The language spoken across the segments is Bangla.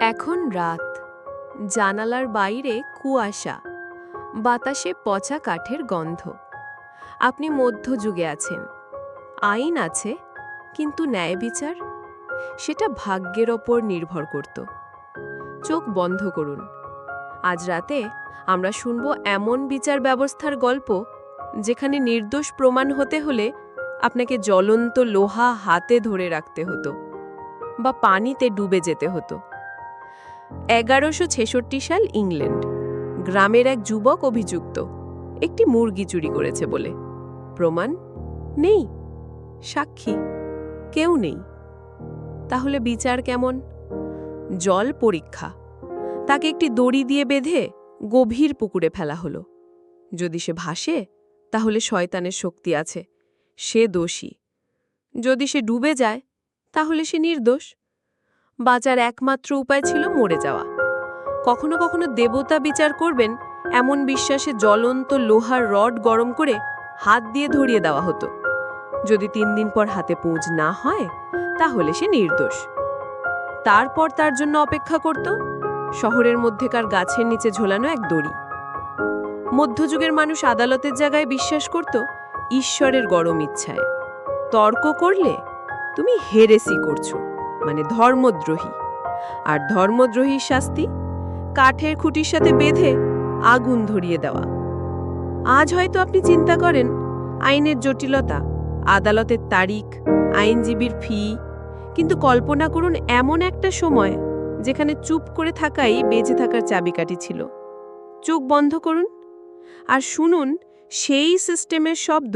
এখন রাত। জানালার বাইরে কুয়াশা, বাতাসে পচা কাঠের গন্ধ। আপনি মধ্যযুগে আছেন। আইন আছে, কিন্তু ন্যায় বিচার, সেটা ভাগ্যের ওপর নির্ভর করত। চোখ বন্ধ করুন। আজ রাতে আমরা শুনব এমন বিচার ব্যবস্থার গল্প, যেখানে নির্দোষ প্রমাণ হতে হলে আপনাকে জ্বলন্ত লোহা হাতে ধরে রাখতে হতো, বা পানিতে ডুবে যেতে হতো। এগারোশো ছেষট্টি সাল ইংল্যান্ড। গ্রামের এক যুবক অভিযুক্ত। একটি মুরগি চুরি করেছে বলে। প্রমাণ? নেই। সাক্ষী? কেউ নেই। তাহলে বিচার কেমন? জল পরীক্ষা। তাকে একটি দড়ি দিয়ে বেঁধে গভীর পুকুরে ফেলা হলো। যদি সে ভাসে, তাহলে শয়তানের শক্তি আছে। সে দোষী। যদি সে ডুবে যায়, তাহলে সে নির্দোষ। বাঁচার একমাত্র উপায় ছিল মরে যাওয়া। কখনো কখনো দেবতা বিচার করবেন, এমন বিশ্বাসে জ্বলন্ত লোহার রড গরম করে হাত দিয়ে ধরিয়ে দেওয়া হতো। যদি তিন দিন পর হাতে পৌঁছ না হয়, তাহলে সে নির্দোষ। তারপর তার জন্য অপেক্ষা করত, শহরের মধ্যেকার গাছের নিচে ঝোলানো এক দড়ি। মধ্যযুগের মানুষ আদালতের জায়গায় বিশ্বাস করত, ঈশ্বরের গরম ইচ্ছায়। তর্ক করলে তুমি হেরেসি করছ। মানে ধর্মদ্রোহী। আর ধর্মদ্রোহীর শাস্তি কাঠের খুঁটির সাথে বেঁধে আগুন ধরিয়ে দেওয়া। আজ হয়তো আপনি চিন্তা করেন, আইনের জটিলতা, আদালতের তারিখ, আইনজীবীর ফি, কিন্তু কল্পনা করুন এমন একটা সময় যেখানে চুপ করে থাকাই বেঁচে থাকার চাবিকাঠি ছিল। চোখ বন্ধ করুন আর শুনুন সেই সিস্টেমের শব্দ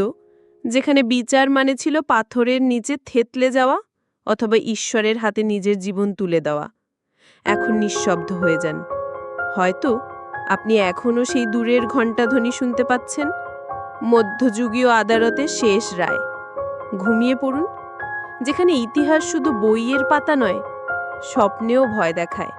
যেখানে বিচার মানে ছিল পাথরের নিচে থেতলে যাওয়া অথবা ঈশ্বরের হাতে নিজের জীবন তুলে দেওয়া। এখন নিঃশব্দ হয়ে যান। হয়তো আপনি এখনও সেই দূরের ঘণ্টাধ্বনি শুনতে পাচ্ছেন। মধ্যযুগীয় আদালতে শেষ রায়। ঘুমিয়ে পড়ুন, যেখানে ইতিহাস শুধু বইয়ের পাতা নয়, স্বপ্নেও ভয় দেখায়।